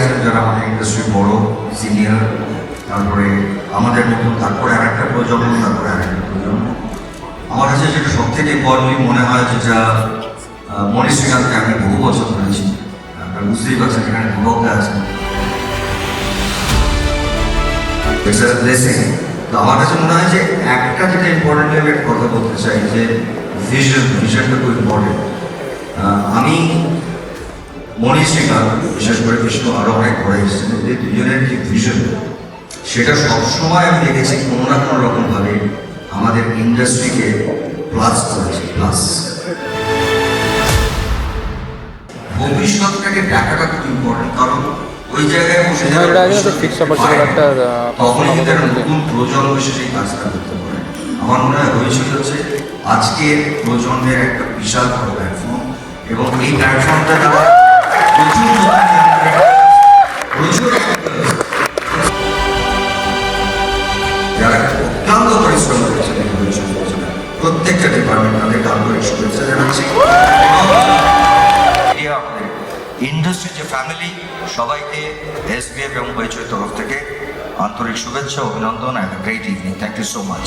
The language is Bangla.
আছেন যারা আমাদের ইন্ডাস্ট্রির বড় সিনিয়র তারপরে আমাদের নতুন তারপরে আর একটা প্রজন্ম, তারপরে আর একটা প্রজন্ম। আমার কাছে যেটা সব থেকে ইম্পর্টেন্টলি মনে হয় যেটা মনীষ শ্রীকান্তকে আমি বহু বছর ধরেছি। আপনারা বুঝতেই পারছেন এখানে যুবকরা আছেন ইটস আ ব্লেসিং তো আমার কাছে মনে হয় যে একটা যেটা ইম্পর্টেন্ট আমি কথা বলতে চাই যে ভিশন ভিশনটা খুব ইম্পর্টেন্ট আমি মনীষ শ্রীকান্ত বিশেষ করে বিষ্ণু আরও অনেক ঘরে এসেছেন যে দুজনের যে ভিশন সেটা সবসময় আমি দেখেছি কোনো না কোনো রকমভাবে আমাদের ইন্ডাস্ট্রিকে প্লাস করেছে প্লাস ভবিষ্যৎটাকে দেখাটা খুব ইম্পর্টেন্ট কারণ ওই জায়গায় বসে যারা এটা আগে তো fixed opportunity পায় না, একটা, আহ, কিন্তু একটা নতুন প্রজন্ম এসে সেই কাজটা করতে পারে। আমার মনে হয় হয়েছিল হচ্ছে আজকের প্রজন্মের একটা বিশাল বড় প্ল্যাটফর্ম এবং এই প্ল্যাটফর্মটা তারা প্রত্যেকটা ডিপার্টমেন্ট শুভেচ্ছা ইন্ডাস্ট্রি যে ফ্যামিলি সবাইকে এসবিএফ এবং হইচই তরফ থেকে আন্তরিক শুভেচ্ছা অভিনন্দন and great evening thank you so much